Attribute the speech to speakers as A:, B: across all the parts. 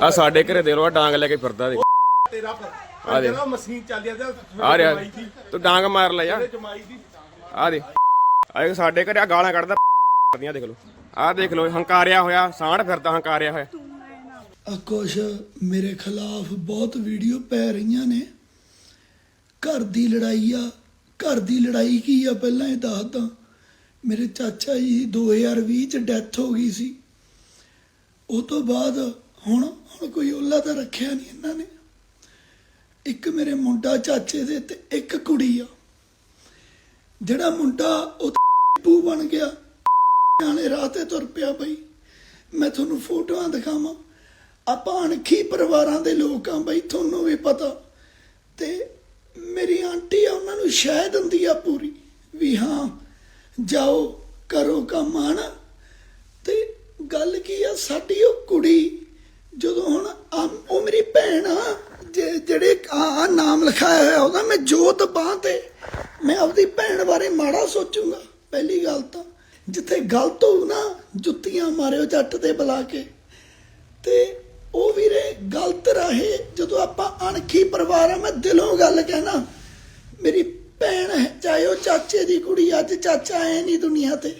A: ਆ ਸਾਡੇ ਘਰੇ ਦੇ ਲੋ ਡਾਂਗ ਲੈ ਕੇ ਫਿਰਦਾ ਦੇ
B: ਤੇਰਾ
A: ਆ ਦੇ
B: ਜਦੋਂ ਮਸ਼ੀਨ ਚੱਲਦੀ ਆ ਤੇ
A: ਆ ਰਿਹਾ। ਤੂੰ ਡਾਂਗ ਮਾਰ ਲੈ ਯਾਰ। ਆ ਦੇ। ਆ ਸਾਡੇ ਘਰੇ ਆ ਗਾਲਾਂ ਕੱਢਦਾ। ਕਰਦੀਆਂ ਦੇਖ ਲੋ ਆ ਦੇਖ ਲੋ ਹੰਕਾਰਿਆ ਹੋਇਆ ਸਾਂਢ ਫਿਰਦਾ ਹੰਕਾਰਿਆ ਹੋਇਆ।
C: ਆ ਕੁਛ ਮੇਰੇ ਖਿਲਾਫ ਬਹੁਤ ਵੀਡੀਓ ਪੈ ਰਹੀਆਂ ਨੇ। ਘਰ ਦੀ ਲੜਾਈ ਆ। ਘਰ ਦੀ ਲੜਾਈ ਕੀ ਆ? ਪਹਿਲਾਂ ਇਹ ਦੱਸਦਾ ਮੇਰੇ ਚਾਚਾ ਜੀ ਦੀ 2020 ਚ ਡੈਥ ਹੋ ਗਈ ਸੀ। ਉਹ ਤੋਂ ਬਾਅਦ ਹੁਣ ਹੁਣ ਕੋਈ ਓਲਾ ਤਾਂ ਰੱਖਿਆ ਨਹੀਂ ਇਹਨਾਂ ਨੇ। ਇੱਕ ਮੇਰੇ ਮੁੰਡਾ ਚਾਚੇ ਦੇ ਤੇ ਇੱਕ ਕੁੜੀ ਆ। ਜਿਹੜਾ ਮੁੰਡਾ ਉਹ ਪੂ ਬਣ ਗਿਆ। ਨਾਲੇ ਰਾਹ ਤੇ ਤੁਰ ਪਿਆ ਬਈ। ਮੈਂ ਤੁਹਾਨੂੰ ਫੋਟੋਆਂ ਦਿਖਾਵਾਂ। ਆਪਾਂ ਅਣਖੀ ਪਰਿਵਾਰਾਂ ਦੇ ਲੋਕ ਆ ਬਈ, ਤੁਹਾਨੂੰ ਵੀ ਪਤਾ। ਤੇ ਮੇਰੀ ਆਂਟੀ ਆ, ਉਹਨਾਂ ਨੂੰ ਸ਼ਾਇਦ ਹੁੰਦੀ ਆ ਪੂਰੀ। ਵੀ ਹਾਂ ਜਾਓ, ਕਰੋ ਕੰਮ ਆਣਾ ਤੇ ਗੱਲ ਕੀ ਆ, ਸਾਡੀ ਉਹ ਕੁੜੀ, ਜਦੋਂ ਹੁਣ ਉਹ ਮੇਰੀ ਭੈਣ ਆ ਜਿਹੜੇ ਆ ਨਾਮ ਲਿਖਾਇਆ ਹੋਇਆ ਉਹਦਾ, ਮੈਂ ਜੋਤ ਬਾਹ ਤੇ, ਮੈਂ ਆਪਦੀ ਭੈਣ ਬਾਰੇ ਮਾੜਾ ਸੋਚੂੰਗਾ, ਪਹਿਲੀ ਗੱਲ ਤਾਂ। ਜਿੱਥੇ ਗਲਤ ਹੋਊ ਨਾ, ਜੁੱਤੀਆਂ ਮਾਰਿਓ ਜੱਟ ਤੇ ਬੁਲਾ ਕੇ। ਤੇ ਉਹ ਵੀਰੇ ਗਲਤ ਰਾਹੇ, ਜਦੋਂ ਆਪਾਂ ਅਣਖੀ ਪਰਿਵਾਰ ਆ, ਮੈਂ ਦਿਲੋਂ ਗੱਲ ਕਹਿਣਾ, ਮੇਰੀ ਭੈਣ ਹੈ, ਚਾਹੇ ਉਹ ਚਾਚੇ ਦੀ ਕੁੜੀ, ਅੱਜ ਚਾਚਾ ਹੈ ਨਹੀਂ ਦੁਨੀਆ ਤੇ।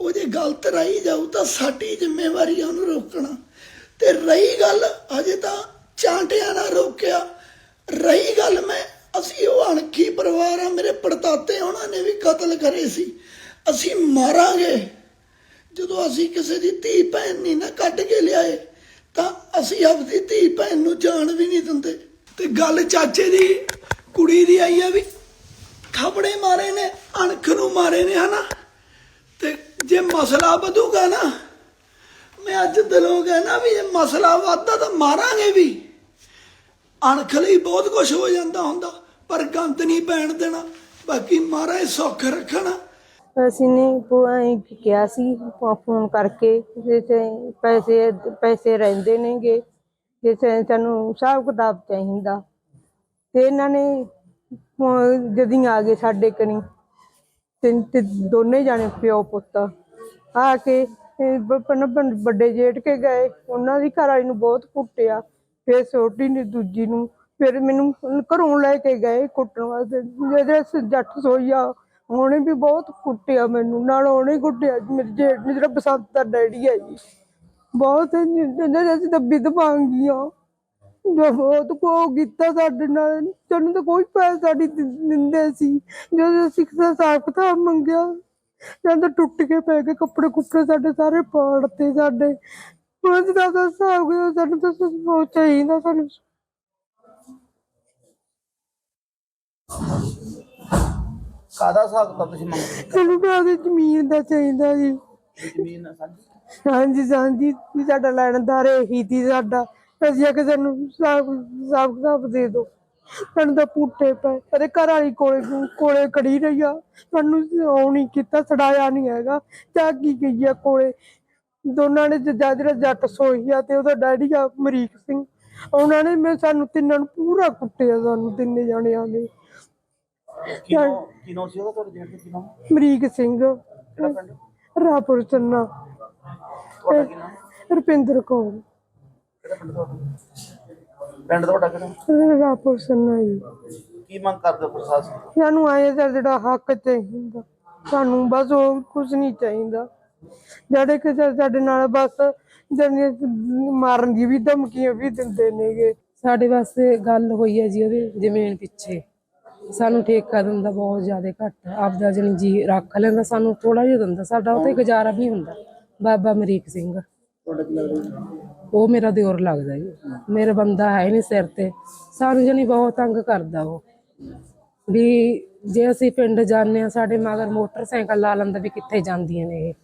C: ਉਹ ਜੇ ਗਲਤ ਰਹੀ ਜਾਊ ਤਾਂ ਸਾਡੀ ਜ਼ਿੰਮੇਵਾਰੀ ਆ ਉਹਨੂੰ ਰੋਕਣਾ। ਤੇ ਰਹੀ ਗੱਲ, ਅਜੇ ਤਾਂ ਚਾਂਟਿਆਂ ਨਾਲ ਰੋਕਿਆ। ਰਹੀ ਗੱਲ ਮੈਂ, ਅਸੀਂ ਉਹ ਅਣਖੀ ਪਰਿਵਾਰ ਆ, ਮੇਰੇ ਪੜਤਾਤੇ ਉਹਨਾਂ ਨੇ ਵੀ ਕਤਲ ਕਰੇ ਸੀ। ਅਸੀਂ ਮਾਰਾਂਗੇ। ਜਦੋਂ ਅਸੀਂ ਕਿਸੇ ਦੀ ਧੀ ਭੈਣ ਨਹੀਂ ਨਾ ਕੱਢ ਕੇ ਲਿਆਏ, ਤਾਂ ਅਸੀਂ ਆਪਦੀ ਧੀ ਭੈਣ ਨੂੰ ਜਾਣ ਵੀ ਨਹੀਂ ਦਿੰਦੇ। ਤੇ ਗੱਲ ਚਾਚੇ ਦੀ, ਕੁੜੀ ਦੀ ਆਈ ਆ ਵੀ ਥਾਪੜੇ ਮਾਰੇ ਨੇ, ਅਣਖ ਨੂੰ ਮਾਰੇ ਨੇ ਹਨਾ? ਤੇ ਜੇ ਮਸਲਾ ਵਧੂਗਾ ਨਾ, ਮੈਂ ਅੱਜ ਦਿਲੋਂ ਕਹਿਣਾ ਵੀ ਜੇ ਮਸਲਾ ਵੱਧਦਾ ਤਾਂ ਮਾਰਾਂਗੇ ਵੀ। ਅਣਖ ਲਈ ਬਹੁਤ ਕੁਝ ਹੋ ਜਾਂਦਾ ਹੁੰਦਾ, ਪਰ ਗੰਦ ਨਹੀਂ ਪੈਣ ਦੇਣਾ, ਬਾਕੀ ਮਹਾਰਾਜ ਸੁੱਖ ਰੱਖਣਾ।
D: ਅਸੀਂ ਨੇ ਪੁਆਈ ਕਿਹਾ ਸੀ ਫੋਨ ਕਰਕੇ ਕਿ ਪੈਸੇ ਪੈਸੇ ਰਹਿੰਦੇ ਨੇਗੇ ਜੇ ਤੇ ਸਾਨੂੰ ਹਿਸਾਬ ਕਿਤਾਬ ਚਾਹੀਦਾ। ਤੇ ਇਹਨਾਂ ਨੇ ਫੋ- ਜਦੀ ਆ ਗਏ ਸਾਡੇ ਕਣੀ ਤਿੰਨ ਤੇ ਦੋਨੇ ਜਾਣੇ ਪਿਓ ਪੁੱਤ। ਆ ਕੇ ਇਹ ਵੱਡੇ ਜੇਠ ਕੇ ਗਏ। ਉਹਨਾਂ ਦੀ ਘਰ ਵਾਲੀ ਨੂੰ ਬਹੁਤ ਕੁੱਟਿਆ। ਫਿਰ ਛੋਟੀ ਨੇ ਦੂਜੀ ਨੂੰ ਫਿਰ ਮੈਨੂੰ ਘਰੋਂ ਲੈ ਕੇ ਗਏ ਕੁੱਟਣ ਵਾਸਤੇ। ਜਿਹੜੇ ਸ- ਜੱਟ ਸੋਈਆ। ਉਹਨੇ ਵੀ ਬਹੁਤ ਕੁੱਟਿਆ ਮੈਨੂੰ। ਨਾਲ ਉਹਨੇ ਕੁੱਟਿਆ। ਮੇਰੇ ਜੇਠ ਨੇ ਜਿਹੜਾ ਬਸੰਤ ਦਾ ਡੈਡੀ ਹੈ ਜੀ। ਬਹੁਤ ਜਿਹਦੇ ਅਸੀਂ ਤਾਂ ਵਿਧਵਾਂਗੀਆਂ ਆ। ਬਹੁਤ ਕੋ ਕੀਤਾ ਸਾਡੇ ਨਾਲ? ਸਾਨੂੰ ਤਾਂ ਕੋਈ ਪੈਸਾ ਦਿੰ- ਦਿੰਦੇ ਸੀ। ਜਦੋਂ ਕਿਸੇ ਹਿਸਾਬ ਕਿਤਾਬ ਮੰਗਿਆ ਜਦ ਤਾਂ ਟੁੱਟ ਕੇ ਪੈ ਗਏ ਕੱਪੜੇ ਕੁੱਪੜੇ ਸਾਡੇ ਸਾਰੇ ਪਾੜਤੇ ਸਾਡੇ। ਉਹਨਾਂ ਦਾ ਤਾਂ ਹਿਸਾਬ ਕਿਤਾਬ ਸਾਨੂੰ ਤਾਂ ਬਹੁਤ ਚਾਹੀਦਾ ਸਾਨੂੰ।
E: ਕਾਦਾ ਹਿਸਾਬ ਕਿਤਾਬ ਤੁਸੀਂ ਮੰਗਦੇ
D: ਸਾਨੂੰ ਤਾਂ ਉਹਦੀ ਜ਼ਮੀਨ ਦਾ ਚਾਹੀਦਾ ਜੀ।
E: ਜ਼ਮੀਨ ਸਾਂਝੀ?
D: ਹਾਂਜੀ ਹਾਂਜੀ ਵੀ ਸਾਡਾ ਲੈਣਦਾਰ ਇਹੀ ਸੀ ਸਾਡਾ। ਅਸੀਂ ਆ ਕੇ ਸਾਨੂੰ ਹਿਸਾਬ ਹਿਸਾਬ ਕਿਤਾਬ ਦੇ ਦਿਓ। ਸਾਨੂੰ ਤਾਂ ਪੁੱਟੇ ਪਏ। ਅਰੇ ਘਰ ਵਾਲੀ ਕੋਲੇ ਕੋਲੇ ਖੜੀ ਰਹੀ ਆ। ਸਾਨੂੰ ਉਹ ਨਹੀਂ ਕੀਤਾ ਛਡਾਇਆ ਨਹੀਂ ਹੈਗਾ। ਜਾਗੀ ਗਈ ਆ ਕੋਲੇ। ਦੋਨਾਂ ਨੇ ਜੱਜਾ ਜਿਹੜਾ ਜੱਟ ਸੋਈ ਆ ਤੇ ਉਹਦਾ ਡੈਡੀ ਆ ਅਮਰੀਕ ਸਿੰਘ। ਉਹਨਾਂ ਨੇ ਮੈਂ ਸਾਨੂੰ ਤਿੰਨਾਂ ਨੂੰ ਪੂਰਾ ਕੁੱਟਿਆ ਸਾਨੂੰ ਤਿੰਨੇ ਜਾਣਿਆਂ ਨੇ।
E: ਕਿਨੋਂ ਕਿਨੋਂ ਸੀ ਉਹਦਾ ਤੁਹਾਡੇ ਜੇਠ ਦਾ ਕਿਨੋਂ
D: ਅਮਰੀਕ ਸਿੰਘ।
E: ਕਿਹੜਾ ਪਿੰਡ?
D: ਰਾਪੁਰ ਚੰਨਾ।
E: ਤੁਹਾਡਾ ਕੀ ਨਾਮ?
D: ਰੁਪਿੰਦਰ ਕੌਰ।
E: ਪਿੰਡ ਤੁਹਾਡਾ ਪਿੰਡ ਤੁਹਾਡਾ ਕਿਹੜਾ
D: ਰਾਪੁਰ ਚੰਨਾ ਜੀ।
E: ਕੀ ਮੰਗ ਕਰਦੇ ਹੋ ਪ੍ਰਸ਼ਾਸਨ ਤੋਂ?
D: ਸਾਨੂੰ ਆਏ ਦਾ ਜਿਹੜਾ ਹੱਕ ਚਾਹੀਦਾ। ਸਾਨੂੰ ਬਸ ਉਹ ਕੁਝ ਨਹੀਂ ਚਾਹੀਦਾ। ਜਿਹੜੇ ਕਿ ਸਾਡੇ ਨਾਲ ਬਸ ਜਨੇ ਮਾਰਨ ਦੀ ਵੀ ਧਮਕੀਆਂ ਵੀ ਦਿੰਦੇ ਨੇਗੇ।
F: ਸਾਡੇ ਵਾਸਤੇ ਗੱਲ ਹੋਈ ਹੈ ਜੀ ਉਹਦੇ ਜ਼ਮੀਨ ਪਿੱਛੇ। ਸਾਨੂੰ ਠੇਕਾ ਦਿੰਦਾ ਬਹੁਤ ਜ਼ਿਆਦਾ ਘੱਟ। ਆਪਦਾ ਜਣੀ ਜੀ ਰੱਖ ਲੈਂਦਾ ਸਾਨੂੰ ਥੋੜਾ ਜਿਹਾ ਦਿੰਦਾ। ਸਾਡਾ ਉਹ ਤੇ ਗੁਜ਼ਾਰਾ ਵੀ ਹੁੰਦਾ। ਬਾਬਾ ਅਮਰੀਕ ਸਿੰਘ।
E: ਤੁਹਾਡਾ ਕੀ ਲੱਗਦਾ ਜੀ?
F: ਉਹ ਮੇਰਾ ਦਿਓਰ ਲੱਗਦਾ ਜੀ। ਮੇਰਾ ਬੰਦਾ ਹੈ ਨਹੀਂ ਸਿਰ ਤੇ। ਸਾਨੂੰ ਜਣੀ ਬਹੁਤ ਤੰਗ ਕਰਦਾ ਉਹ। ਵੀ ਜੇ ਅਸੀਂ ਪਿੰਡ ਜਾਂਦੇ ਆ ਸਾਡੇ ਮਗਰ ਮੋਟਰਸਾਈਕਲ ਲਾ ਲੈਂਦਾ ਵੀ ਕਿੱਥੇ ਜਾਂਦੀਆਂ ਨੇ ਇਹ।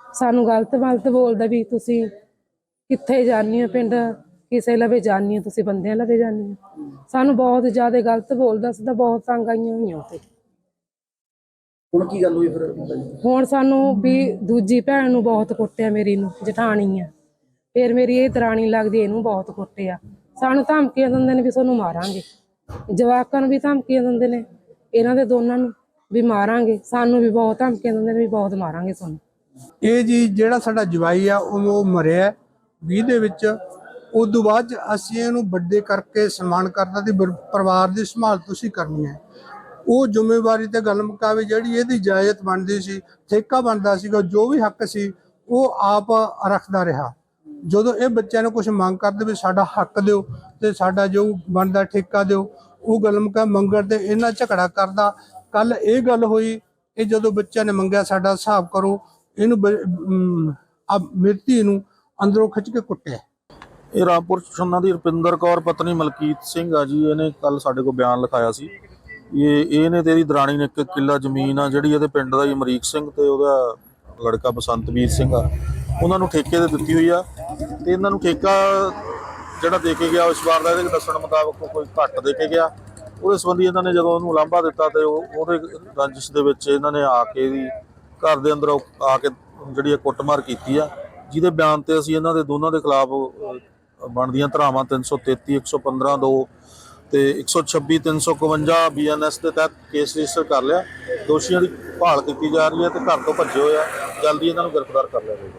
F: ਸਾਨੂੰ ਗਲਤ ਗਲਤ ਬੋਲਦਾ ਵੀ ਤੁਸੀਂ ਕਿੱਥੇ ਜਾਂਦੀ ਹੋ ਪਿੰਡ? ਕਿਸੇ ਲਵੇ ਜਾਂਦੀ ਹੋ ਤੁਸੀਂ ਬੰਦਿਆਂ ਲਵੇ ਜਾਂਦੀ ਹੋ। ਸਾਨੂੰ ਬਹੁਤ ਜ਼ਿਆਦਾ ਗਲਤ ਬੋਲਦਾ ਤਾਂ ਬਹੁਤ ਤੰਗ ਆਈਆਂ ਹੋਈਆਂ ਤੇ
E: ਹੁਣ ਕੀ ਗੱਲ ਹੋਈ ਫਿਰ?
F: ਹੁਣ ਸਾਨੂੰ ਵੀ ਦੂਜੀ ਭੈਣ ਨੂੰ ਬਹੁਤ ਕੁੱਟਿਆ ਮੇਰੀ ਨੂੰ ਜਠਾਣੀ ਆ। ਫਿਰ ਮੇਰੀ ਇਹ ਦਰਾਣੀ ਲੱਗਦੀ ਇਹਨੂੰ ਬਹੁਤ ਕੁੱਟੇ ਆ। ਸਾਨੂੰ ਧਮਕੀਆਂ ਦਿੰਦੇ ਨੇ ਵੀ ਤੁਹਾਨੂੰ ਮਾਰਾਂਗੇ। ਜਵਾਕਾਂ ਨੂੰ ਵੀ ਧਮਕੀਆਂ ਦਿੰਦੇ ਨੇ। ਇਹਨਾਂ ਦੇ ਦੋਨਾਂ ਨੂੰ ਵੀ ਮਾਰਾਂਗੇ। ਸਾਨੂੰ ਵੀ ਬਹੁਤ ਧਮਕੀਆਂ ਦਿੰਦੇ ਨੇ ਵੀ ਬਹੁਤ ਮਾਰਾਂਗੇ ਤੁਹਾਨੂੰ।
B: ਇਹ ਜੀ ਜਿਹੜਾ ਸਾਡਾ ਜਵਾਈ ਆ, ਉਹ ਮਰਿਆ 20 ਦੇ ਵਿੱਚ। ਉਸ ਤੋਂ ਬਾਅਦ 'ਚ ਅਸੀਂ ਇਹਨੂੰ ਵੱਡੇ ਕਰਕੇ ਸਨਮਾਨ ਕਰਦਾ ਤੇ ਪਰਿਵਾਰ ਦੀ ਸੰਭਾਲ ਤੁਸੀਂ ਕਰਨੀ ਹੈ। ਉਹ ਜ਼ਿੰਮੇਵਾਰੀ ਤੇ ਗੱਲ ਮੁਕਾਵੇ ਜਿਹੜੀ ਇਹਦੀ ਇਜਾਜ਼ਤ ਬਣਦੀ ਸੀ, ਠੇਕਾ ਬਣਦਾ ਸੀਗਾ, ਜੋ ਵੀ ਹੱਕ ਸੀ, ਉਹ ਆਪ ਰੱਖਦਾ ਰਿਹਾ। ਜਦੋਂ ਇਹ ਬੱਚਿਆਂ ਨੂੰ ਕੁਝ ਮੰਗ ਕਰਦੇ ਵੀ ਸਾਡਾ ਹੱਕ ਦਿਓ ਤੇ ਸਾਡਾ ਜੋ ਬਣਦਾ ਠੇਕਾ ਦਿਓ, ਉਹ ਗੱਲ ਮੰਗਣ ਤੇ ਇਹਨਾਂ ਝਗੜਾ ਕਰਦਾ। ਕੱਲ ਇਹ ਗੱਲ ਹੋਈ, ਇਹ ਜਦੋਂ ਬੱਚਿਆਂ ਨੇ ਮੰਗਿਆ ਸਾਡਾ ਹਿਸਾਬ ਕਰੋ, ਇਹਨੂੰ ਬ- ਆ ਮਿਰਤੀ ਨੂੰ ਅੰਦਰੋਂ ਖਿੱਚ ਕੇ ਕੁੱਟਿਆ।
G: ਇਹ ਰਾਮਪੁਰ ਛੰਨਾ ਦੀ ਰੁਪਿੰਦਰ ਕੌਰ, ਪਤਨੀ ਮਲਕੀਤ ਸਿੰਘ ਆ ਜੀ, ਇਹਨੇ ਕੱਲ ਸਾਡੇ ਕੋਲ ਬਿਆਨ ਲਿਖਾਇਆ ਸੀ। ਇਹ ਇਹਨੇ ਤੇਰੀ ਦਰਾਣੀ ਨੇ ਇੱਕ ਕਿੱਲਾ ਜ਼ਮੀਨ ਆ, ਜਿਹੜੀ ਇਹਦੇ ਪਿੰਡ ਦਾ ਹੀ ਅਮਰੀਕ ਸਿੰਘ ਤੇ ਉਹਦਾ ਲੜਕਾ ਬਸੰਤਵੀਰ ਸਿੰਘ ਆ। ਉਹਨਾਂ ਨੂੰ ਠੇਕੇ ਤੇ ਦਿੱਤੀ ਹੋਈ ਆ। ਤੇ ਇਹਨਾਂ ਨੂੰ ਠੇਕਾ ਜਿਹੜਾ ਦੇ ਕੇ ਗਿਆ ਇਸ ਵਾਰ ਦਾ ਇਹਦੇ ਦੱਸਣ ਮੁਤਾਬਕ ਕੋਈ ਘੱਟ ਦੇ ਕੇ ਗਿਆ। ਉਹਦੇ ਸੰਬੰਧੀ ਇਹਨਾਂ ਨੇ ਜਦੋਂ ਉਹਨੂੰ ਲਾਂਭਾ ਦਿੱਤਾ ਤੇ ਉਹ ਉਹਦੇ ਰੰਜਿਸ਼ ਦੇ ਵਿੱਚ ਇਹਨਾਂ ਨੇ ਆ ਕੇ ਵੀ ਘਰ ਦੇ ਅੰਦਰ ਆ ਕੇ ਜਿਹੜੀ ਇਹ ਕੁੱਟਮਾਰ ਕੀਤੀ ਆ, ਜਿਹਦੇ ਬਿਆਨ ਤੇ ਅਸੀਂ ਇਹਨਾਂ ਦੇ ਦੋਨਾਂ ਦੇ ਖਿਲਾਫ ਬਣਦੀਆਂ ਧਾਰਾਵਾਂ 333 115 2 ਤੇ 126 351 ਬੀਐਨਐਸ ਦੇ ਤਹਿਤ ਕੇਸ ਰਜਿਸਟਰ ਕਰ ਲਿਆ। ਦੋਸ਼ੀਆਂ ਦੀ ਭਾਲ ਕੀਤੀ ਜਾ ਰਹੀ ਹੈ ਤੇ ਘਰ ਤੋਂ ਭੱਜੇ ਹੋਏ ਆ। ਜਲਦੀ ਇਹਨਾਂ ਨੂੰ ਗ੍ਰਿਫਤਾਰ ਕਰ ਲਿਆ ਜਾਵੇਗਾ